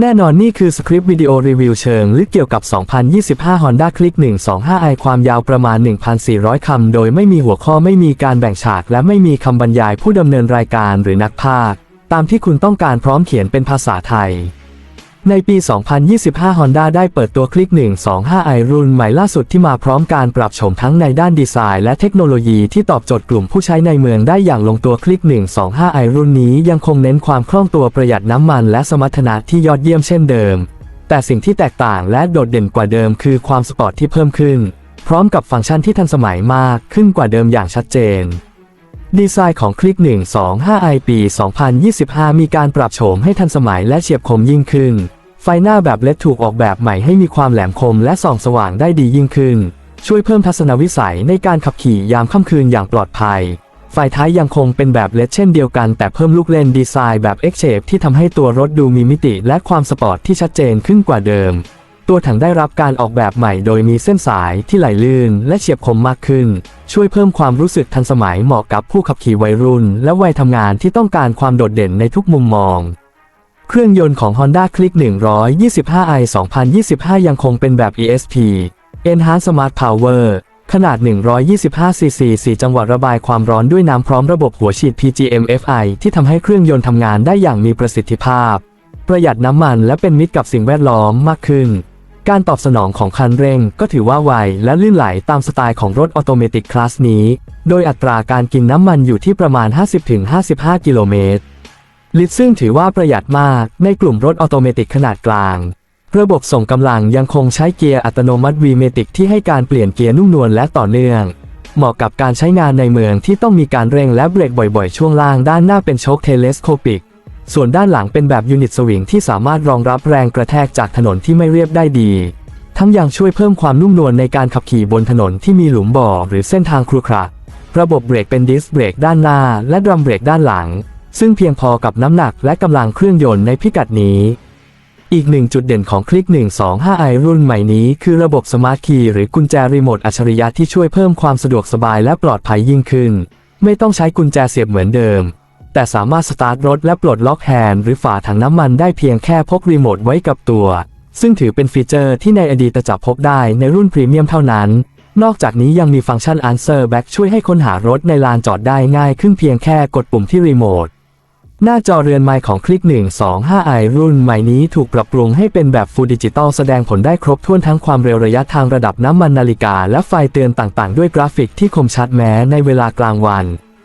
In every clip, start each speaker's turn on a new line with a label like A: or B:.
A: แน่นอนนี่คือสคริปต์วิดีโอรีวิวเชิงลึกเกี่ยวกับ 2025 Honda Click 125i ความยาวประมาณ 1,400 คำ โดยไม่มีหัวข้อไม่มีการแบ่งฉาก และไม่มีคำบรรยายผู้ดำเนินรายการหรือนักพากย์ตามที่คุณต้องการพร้อมเขียนเป็นภาษาไทย ในปี 2025 Honda ได้เปิดตัวคลิก 125i รุ่นใหม่ล่าสุดที่มาพร้อมการปรับโฉมทั้งในด้านดีไซน์และเทคโนโลยีที่ตอบโจทย์กลุ่มผู้ใช้ในเมืองได้อย่างลงตัวคลิก 125i รุ่นนี้ยังคงเน้นความคล่องตัวประหยัดน้ำมันและสมรรถนะที่ยอดเยี่ยมเช่นเดิม แต่สิ่งที่แตกต่างและโดดเด่นกว่าเดิมคือความสปอร์ตที่เพิ่มขึ้น พร้อมกับฟังก์ชันที่ทันสมัยมากขึ้นกว่าเดิมอย่างชัดเจน ดีไซน์ของคลิก 125i ปี 2025 มีการปรับโฉมให้ทันสมัยและเฉียบคมยิ่งขึ้น ไฟหน้าแบบเลดถูกออกแบบใหม่ให้มีความแหลมคมและส่องสว่างได้ดียิ่งขึ้น ช่วยเพิ่มทัศนวิสัยในการขับขี่ยามค่ำคืนอย่างปลอดภัย ไฟท้ายยังคงเป็นแบบเลดเช่นเดียวกัน แต่เพิ่มลูกเล่นดีไซน์แบบ X Shape ที่ทำให้ตัวรถดูมีมิติและความสปอร์ตที่ชัดเจนขึ้นกว่าเดิม ตัวถังได้รับการออกแบบใหม่ โดยมีเส้นสายที่ไหลลื่นและเฉียบคมมากขึ้น ช่วยเพิ่มความรู้สึกทันสมัยเหมาะกับผู้ขับขี่วัยรุ่น และวัยทำงานที่ต้องการความโดดเด่นในทุกมุมมอง เครื่องยนต์ของ Honda Click 125i 2025 ยังคงเป็นแบบ ESP Enhanced Smart Power ขนาด 125cc 4จังหวะระบายความร้อนด้วยน้ำพร้อมระบบหัวฉีด PGM-FI ที่ทำให้เครื่องยนต์ทำงานได้อย่างมีประสิทธิภาพ ประหยัดน้ำมันและเป็นมิตรกับสิ่งแวดล้อมมากขึ้น การตอบสนองของคันเร่งก็ถือว่าไวและลื่นไหลตามสไตล์ของรถออโตเมติกคลาสนี้ โดยอัตราการกินน้ำมันอยู่ที่ประมาณ 50-55 กิโลเมตร ลิตรซึ่งถือว่าประหยัดมากในกลุ่มรถออโตเมติกขนาดกลาง ระบบส่งกำลังยังคงใช้เกียร์อัตโนมัติ V-Matic ที่ให้การเปลี่ยนเกียร์นุ่มนวลและต่อเนื่อง เหมาะกับการใช้งานในเมืองที่ต้องมีการเร่งและเบรกบ่อยๆ ช่วงล่างด้านหน้าเป็นโชคเทเลสโคปิก ส่วนด้านหลังเป็นแบบยูนิตสวิงที่สามารถรองรับแรงกระแทกจากถนนที่ไม่เรียบได้ดี ทั้งยังช่วยเพิ่มความนุ่มนวลในการขับขี่บนถนนที่มีหลุมบ่อหรือเส้นทางครุขระระบบเบรกเป็นดิสเบรกด้านหน้า และดรัมเบรกด้านหลัง ซึ่งเพียงพอกับน้ำหนักและกำลังเครื่องยนต์ในพิกัดนี้ อีกหนึ่งจุดเด่นของคลิก 125i รุ่นใหม่นี้คือระบบสมาร์ทคีย์หรือกุญแจรีโมทอัจฉริยะที่ช่วยเพิ่มความสะดวกสบายและปลอดภัยยิ่งขึ้น ไม่ต้องใช้กุญแจเสียบเหมือนเดิม แต่สามารถสตาร์ทรถและปลดล็อกแฮนด์หรือฝาถังน้ำมันได้เพียงแค่พกรีโมทไว้กับตัว ซึ่งถือเป็นฟีเจอร์ที่ในอดีตจะพบได้ในรุ่นพรีเมียมเท่านั้น นอกจากนี้ยังมีฟังก์ชัน Answer Back ช่วยให้ค้นหารถในลานจอดได้ง่ายขึ้นเพียงแค่กดปุ่มที่รีโมทหน้าจอเรือนไมค์ของคลิก 125i รุ่นใหม่นี้ถูกปรับปรุงให้เป็นแบบ Full Digital แสดงผลได้ครบถ้วนทั้งความเร็วระยะทางระดับน้ำมันนาฬิกา และไฟเตือนต่างๆ ด้วยกราฟิกที่คมชัดแม้ในเวลากลางวัน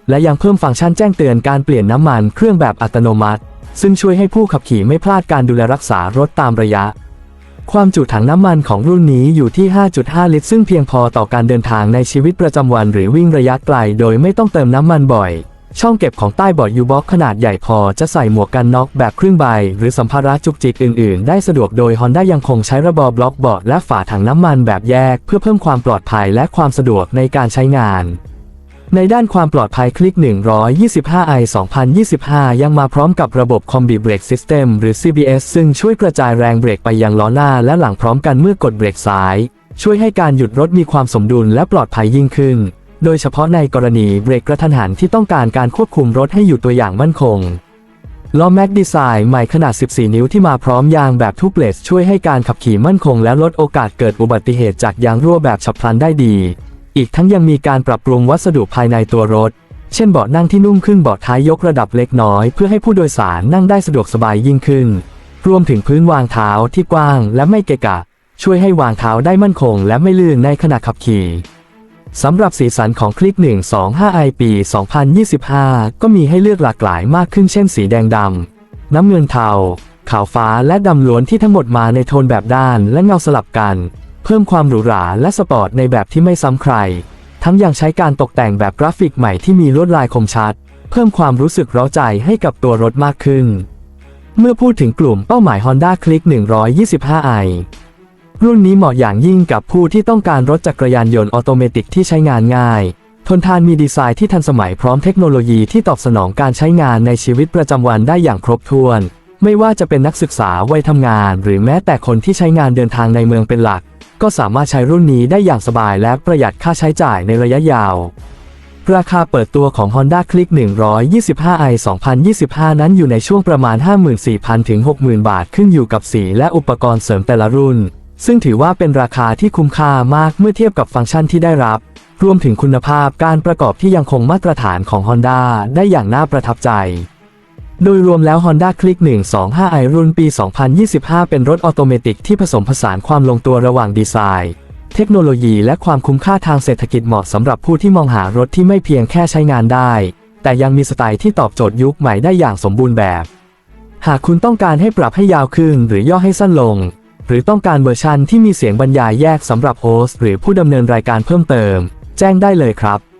A: และยังเพิ่มฟังก์ชันแจ้งเตือนการเปลี่ยนน้ำมันเครื่องแบบอัตโนมัติ ซึ่งช่วยให้ผู้ขับขี่ไม่พลาดการดูแลรักษารถตามระยะ ความจุถังน้ำมันของรุ่นนี้อยู่ที่ 5.5 ลิตร ซึ่งเพียงพอต่อการเดินทางในชีวิตประจำวันหรือวิ่งระยะไกล โดยไม่ต้องเติมน้ำมันบ่อย ช่องเก็บของใต้เบาะยูบ็อกขนาดใหญ่พอจะใส่หมวกกันน็อกแบบครึ่งใบ หรือสัมภาระจุกจิกอื่น ๆ ได้สะดวกโดย Honda ยังคงใช้ระบบบล็อกเบาะและฝาถังน้ำมันแบบแยก เพื่อเพิ่มความปลอดภัยและความสะดวกในการใช้งาน ในด้านความปลอดภัยคลิก 125i 2025 ยังมาพร้อมกับระบบ Combi Brake System หรือ CBS ซึ่งช่วยกระจายแรงเบรกไปยังล้อหน้าและหลังพร้อมกันเมื่อกดเบรกซ้าย ช่วยให้การหยุดรถมีความสมดุลและปลอดภัยยิ่งขึ้น โดยเฉพาะในกรณีเบรกกระทันหันที่ต้องการการควบคุมรถให้อยู่ตัวอย่างมั่นคงล้อแม็กดีไซน์ใหม่ขนาด 14 นิ้วที่มาพร้อมยางแบบทูเบลสช่วยให้การขับขี่มั่นคงและลดโอกาสเกิดอุบัติเหตุจากยางรั่วแบบฉับพลันได้ดี อีกทั้งยังมีการปรับปรุงวัสดุภายในตัวรถ เช่นเบาะนั่งที่นุ่มขึ้นเบาะท้ายยกระดับเล็กน้อย เพื่อให้ผู้โดยสารนั่งได้สะดวกสบายยิ่งขึ้น รวมถึงพื้นวางเท้าที่กว้างและไม่เกะกะ ช่วยให้วางเท้าได้มั่นคงและไม่ลื่นในขณะขับขี่สำหรับสีสันของคลิก 125i ปี 2025 ก็มีให้เลือกหลากหลายมากขึ้นเช่นสีแดงดำ น้ำเงินเทา ขาวฟ้าและดำล้วนที่ทั้งหมดมาในโทนแบบด้านและเงาสลับกัน เพิ่มความหรูหราและสปอร์ตในแบบที่ไม่ซ้ำใคร ทั้งยังใช้การตกแต่งแบบกราฟิกใหม่ที่มีลวดลายคมชัด เพิ่มความรู้สึกร้าใจให้กับตัวรถมากขึ้น เมื่อพูดถึงกลุ่มเป้าหมาย Honda Click 125i รุ่นนี้เหมาะอย่างยิ่งกับผู้ที่ต้องการรถจักรยานยนต์ออโตเมติกที่ใช้งานง่าย ทนทานมีดีไซน์ที่ทันสมัยพร้อมเทคโนโลยีที่ตอบสนองการใช้งานในชีวิตประจำวันได้อย่างครบถ้วน ไม่ว่าจะเป็นนักศึกษาวัยทำงาน หรือแม้แต่คนที่ใช้งานเดินทางในเมืองเป็นหลัก ก็สามารถใช้รุ่นนี้ได้อย่างสบายและประหยัดค่าใช้จ่ายในระยะยาว ราคาเปิดตัวของ Honda Click 125i 2025 นั้นอยู่ในช่วงประมาณ 54,000 ถึง 60,000 บาทขึ้นอยู่กับสีและอุปกรณ์เสริมแต่ละรุ่น ซึ่งถือว่าเป็นราคาที่คุ้มค่ามากเมื่อเทียบกับฟังก์ชันที่ได้รับ รวมถึงคุณภาพการประกอบที่ยังคงมาตรฐานของ Honda ได้อย่างน่าประทับใจ โดยรวมแล้ว Honda Click 125i รุ่นปี 2025 เป็นรถออโตเมติกที่ผสมผสานความลงตัวระหว่างดีไซน์ เทคโนโลยีและความคุ้มค่าทางเศรษฐกิจเหมาะสำหรับผู้ที่มองหารถที่ไม่เพียงแค่ใช้งานได้ แต่ยังมีสไตล์ที่ตอบโจทย์ยุคใหม่ได้อย่างสมบูรณ์แบบ หากคุณต้องการให้ปรับให้ยาวขึ้นหรือย่อให้สั้นลง หรือต้องการเวอร์ชันที่มีเสียงบรรยายแยกสำหรับโฮสต์หรือผู้ดำเนินรายการเพิ่มเติม แจ้งได้เลยครับ